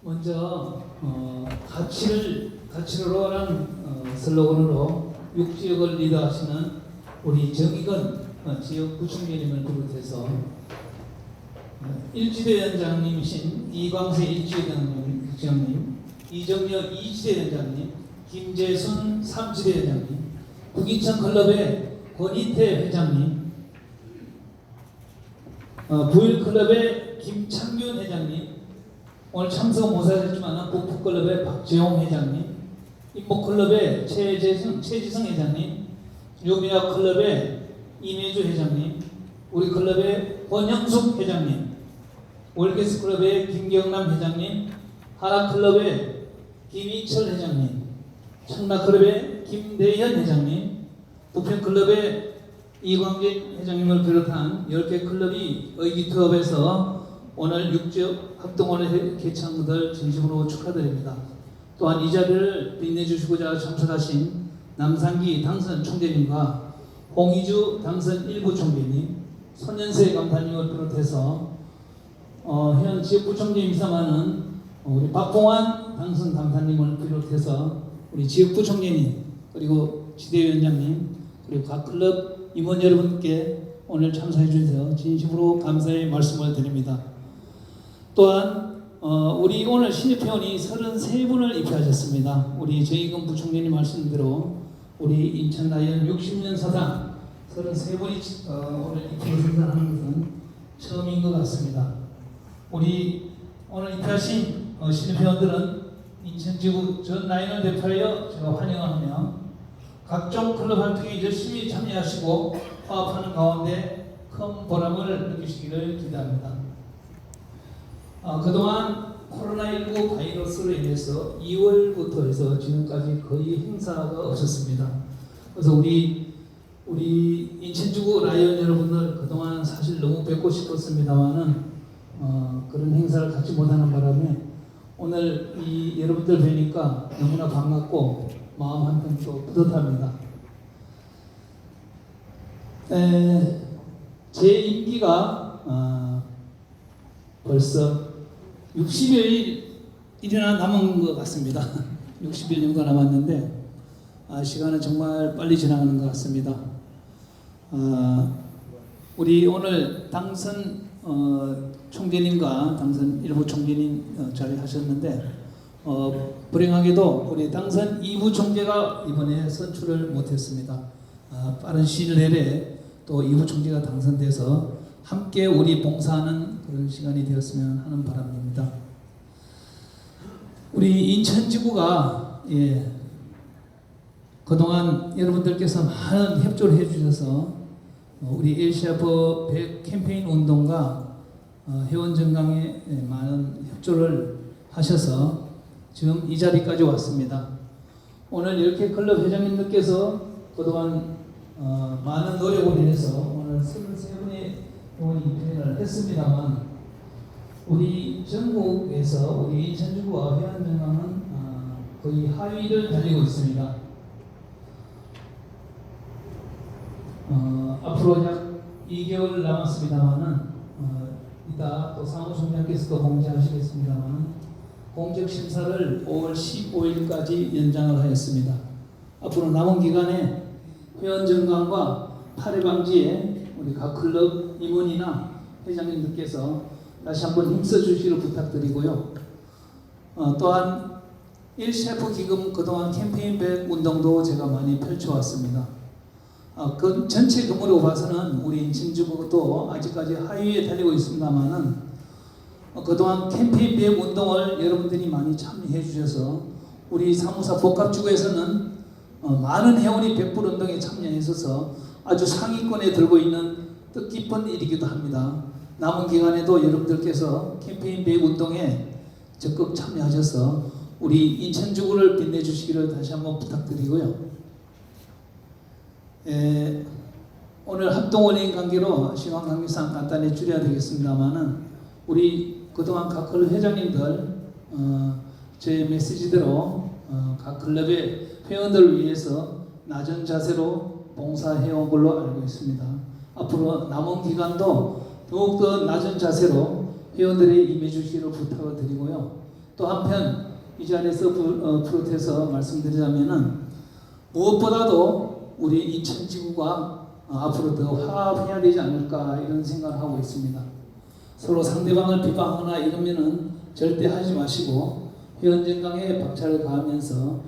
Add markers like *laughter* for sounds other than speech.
먼저 어, 가치를 가치로라는 어, 슬로건으로 육지역을 리드하시는 우리 정익은 어, 지역 구청장님을 비롯해서 어, 일지대 연장님이신 이광세 일지대 연장님, 이정혁 이지대 연장님, 김재순 삼지대 연장님, 국인천 클럽의 권희태 회장님, 어, 부일 클럽의 김창균 회장님, 오늘 참석 못하셨지만 북부클럽의 박재홍 회장님, 인목클럽의 최재승, 최지성 회장님, 유미아 클럽의 이매주 회장님, 우리 클럽의 권영숙 회장님, 월게스 클럽의 김경남 회장님, 하나클럽의 김희철 회장님, 청라 클럽의 김대현 회장님, 부평 클럽의 이광진 회장님을 비롯한 10개 클럽이 의기투합해서 오늘 육지역 개최한 것을 진심으로 축하드립니다. 또한 이 자리를 빛내주시고자 참석하신 남상기 당선 총재님과 홍희주 당선 일부 총재님, 손연세 감독님을 비롯해서 어, 현 지역구청장님이사만은 우리 박봉환 당선 감독님을 비롯해서 우리 지역구청장님 그리고 지대위원장님 그리고 각 클럽 임원 여러분께 오늘 참석해 주셔서 진심으로 감사의 말씀을 드립니다. 또한 어, 우리 오늘 신입회원이 33분을 입회하셨습니다. 우리 저희금 부총장님 말씀대로 우리 인천 라이언 60년 사당 33분이 어, 오늘 입회 생산하는 것은 처음인 것 같습니다. 우리 오늘 입회하신 어, 신입회원들은 인천지구 전 라이언을 대표하여 제가 환영하며 각종 클럽 활동에 열심히 참여하시고 화합하는 가운데 큰 보람을 느끼시기를 기대합니다. 아, 그동안 코로나19 바이러스로 인해서 2월부터 해서 지금까지 거의 행사가 없었습니다. 그래서 우리 우리 인천주구 라이언 여러분들 그동안 사실 너무 뵙고 싶었습니다만은 어, 그런 행사를 갖지 못하는 바람에 오늘 이 여러분들 뵈니까 너무나 반갑고 마음 한편 또 뿌듯합니다. 에, 제 임기가 어, 벌써 60여일 일이나 남은 것 같습니다. *laughs* 60일 정도 남았는데 아, 시간은 정말 빨리 지나가는 것 같습니다. 아, 우리 오늘 당선 어, 총재님과 당선 일부 총재님 어, 자리하셨는데 어, 불행하게도 우리 당선 2부 총재가 이번에 선출을 못했습니다. 아, 빠른 시일 내에 또 2부 총재가 당선돼서 함께 우리 봉사하는 그런 시간이 되었으면 하는 바람입니다. 우리 인천지구가 예, 그동안 여러분들께서 많은 협조를 해주셔서 어, 우리 엘시아퍼 100 캠페인 운동과 어, 회원 정강에 예, 많은 협조를 하셔서 지금 이 자리까지 왔습니다. 오늘 이렇게 클럽 회장님들께서 그동안 어, 많은 노력을 해서 오늘 23분의 회원이 입회를 했습니다만 우리 전국에서 우리 인천주구와 회원정강은 어, 거의 하위를 달리고 있습니다. 어, 앞으로 약 2개월 남았습니다만은 어, 이따 또 사무총장께서도 공지하시겠습니다만은 공적 심사를 5월 15일까지 연장을 하였습니다. 앞으로 남은 기간에 회원 정강과 파괴 방지에 우리 각 클럽 임원이나 회장님들께서 다시 한번 힘써 주시기를 부탁드리고요. 어, 또한 1셰프 기금 그동안 캠페인 백 운동도 제가 많이 펼쳐왔습니다. 어, 그 전체 규모로 봐서는 우리 인천주부도 아직까지 하위에 달리고 있습니다만은 어, 그동안 캠페인 비행 운동을 여러분들이 많이 참여해 주셔서 우리 사무사 복합주구에서는 어, 많은 회원이 백불 운동에 참여했어서 아주 상위권에 들고 있는 뜻깊은 일이기도 합니다. 남은 기간에도 여러분들께서 캠페인 비행 운동에 적극 참여하셔서 우리 인천주구를 빛내주시기를 다시 한번 부탁드리고요. 에, 오늘 합동원인 관계로 시간 관계상 간단히 줄여야 되겠습니다만은 우리 그동안 각 클럽 회장님들 어, 제 메시지대로 어, 각 클럽의 회원들을 위해서 낮은 자세로 봉사해온 걸로 알고 있습니다. 앞으로 남은 기간도 더욱더 낮은 자세로 회원들의 임해 주시기를 부탁을 드리고요. 또 한편 이 자리에서 부- 어, 비롯해서 말씀드리자면은 무엇보다도 우리 인천 지구가 어, 앞으로 더 화합해야 되지 않을까 이런 생각을 하고 있습니다. 서로 상대방을 비방하거나 이러면은 절대 하지 마시고 회원정강에 박차를 가하면서